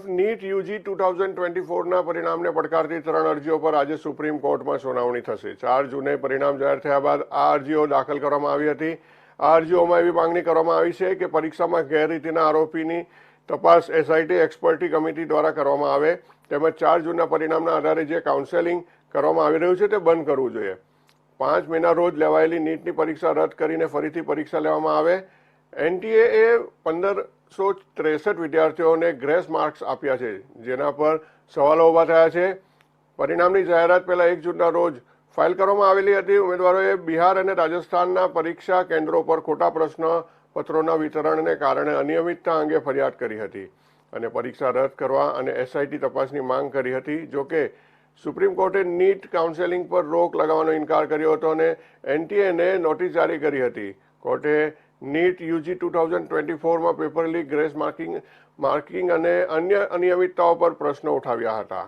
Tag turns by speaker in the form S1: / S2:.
S1: તરફ NEET UG two thousand twenty ફોરના પરિણામને પડકારતી ત્રણ અરજીઓ પર આજે સુપ્રીમ કોર્ટમાં સુનાવણી થશે. ચાર જૂને પરિણામ જાહેર થયા બાદ આ અરજીઓ દાખલ કરવામાં આવી હતી. આ અરજીઓમાં એવી માંગણી કરવામાં આવી છે કે પરીક્ષામાં ગેરરીતિના આરોપીની તપાસ એસઆઈટી એક્સપર્ટી કમિટી દ્વારા કરવામાં આવે, તેમજ ચાર જૂનના પરિણામના આધારે જે કાઉન્સેલિંગ કરવામાં આવી રહ્યું છે તે બંધ કરવું જોઈએ. પાંચ મહિના રોજ લેવાયેલી નીટની પરીક્ષા રદ કરીને ફરીથી પરીક્ષા લેવામાં આવે. એનટીએ એ પંદરસો ત્રેસઠ વિદ્યાર્થીઓને ગ્રેસ માર્ક્સ આપ્યા છે, જેના પર સવાલો ઊભા થયા છે. પરિણામની જાહેરાત પહેલા એક જૂનના રોજ ફાઇલ કરવામાં આવેલી હતી. ઉમેદવારોએ બિહાર અને રાજસ્થાનના પરીક્ષા કેન્દ્રો પર ખોટા પ્રશ્ન પત્રોના વિતરણને કારણે અનિયમિતતા અંગે ફરિયાદ કરી હતી અને પરીક્ષા રદ કરવા અને એસઆઈટી તપાસની માંગ કરી હતી. જોકે સુપ્રીમ કોર્ટે નીટ કાઉન્સેલિંગ પર રોક લગાવવાનો ઇનકાર કર્યો હતો અને એનટીએને નોટિસ જારી કરી હતી. કોર્ટે NEET UG two thousand twenty ફોરમાં paper leak, grace marking marking અને અન્ય અનિયમિતતાઓ પર પ્રશ્નો ઉઠાવ્યા હતા.